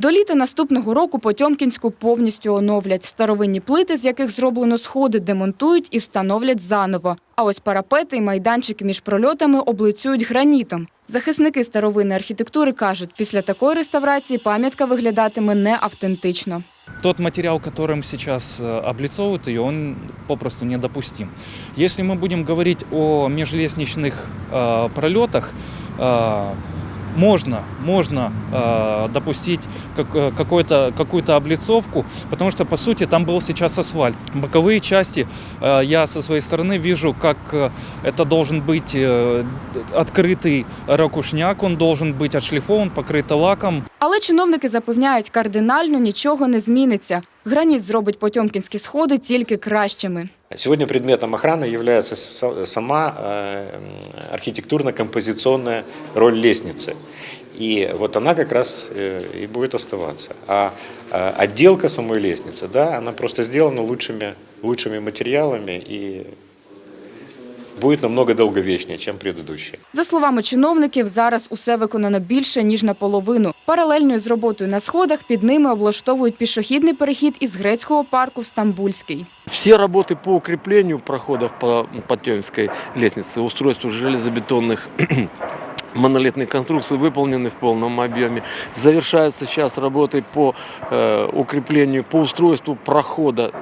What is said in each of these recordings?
До літа наступного року Потьомкінську повністю оновлять. Старовинні плити, з яких зроблено сходи, демонтують і встановлять заново. А ось парапети і майданчики між прольотами облицюють гранітом. Захисники старовинної архітектури кажуть, після такої реставрації пам'ятка виглядатиме неавтентично. Тот материал, которым сейчас э, облицовывают ее, он попросту недопустим. Если мы будем говорить о межлестничных э, пролетах, э, можно, можно э, допустить как, э, какой-то, какую-то облицовку, потому что, по сути, там был сейчас асфальт. Боковые части э, я со своей стороны вижу, как э, это должен быть э, открытый ракушняк, он должен быть отшлифован, покрыт лаком, Але чиновники запевняють, кардинально нічого не зміниться. Граніт зробить потьомкінські сходи тільки кращими. Сегодня предметом охраны является са- сама э, архитектурно-композиционная роль лестницы. И вот она как раз э, и будет оставаться. А э, отделка самой лестницы, да, она просто сделана лучшими, лучшими материалами и будет намного долговечнее, чем предыдущие. За словами чиновників, зараз усе виконано більше ніж наполовину. Паралельно з роботою на сходах під ними облаштовують пішохідний перехід із грецького парку в Стамбульський. Все работы по укреплению проходов по Потемской лестнице, устройству железобетонных монолитных конструкций выполнены в полном объеме. Завершаются сейчас работы по э, укреплению, по устройству прохода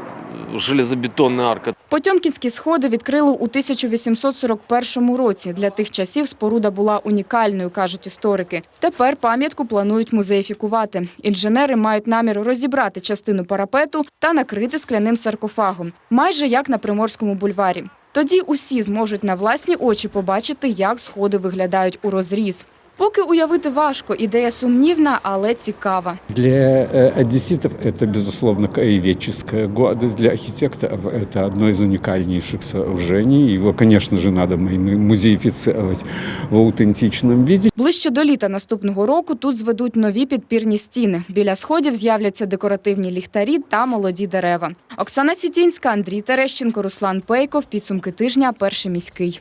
железобетонной арка. Потьомкінські сходи відкрили у 1841 році. Для тих часів споруда була унікальною, кажуть історики. Тепер пам'ятку планують музеїфікувати. Інженери мають намір розібрати частину парапету та накрити скляним саркофагом, майже як на Приморському бульварі. Тоді усі зможуть на власні очі побачити, як сходи виглядають у розріз. Поки уявити важко, ідея сумнівна, але цікава. Для э, одесситов это, безусловно, краеведческая гордость. Для архитекторов это одно из уникальнейших сооружений. Его, конечно же, надо му- музеифицировать в аутентичном виде. Ближче до літа наступного року тут зведуть нові підпірні стіни. Біля сходів з'являться декоративні ліхтарі та молоді дерева. Оксана Сітінська, Андрій Терещенко, Руслан Пейков. Підсумки тижня. Перший міський.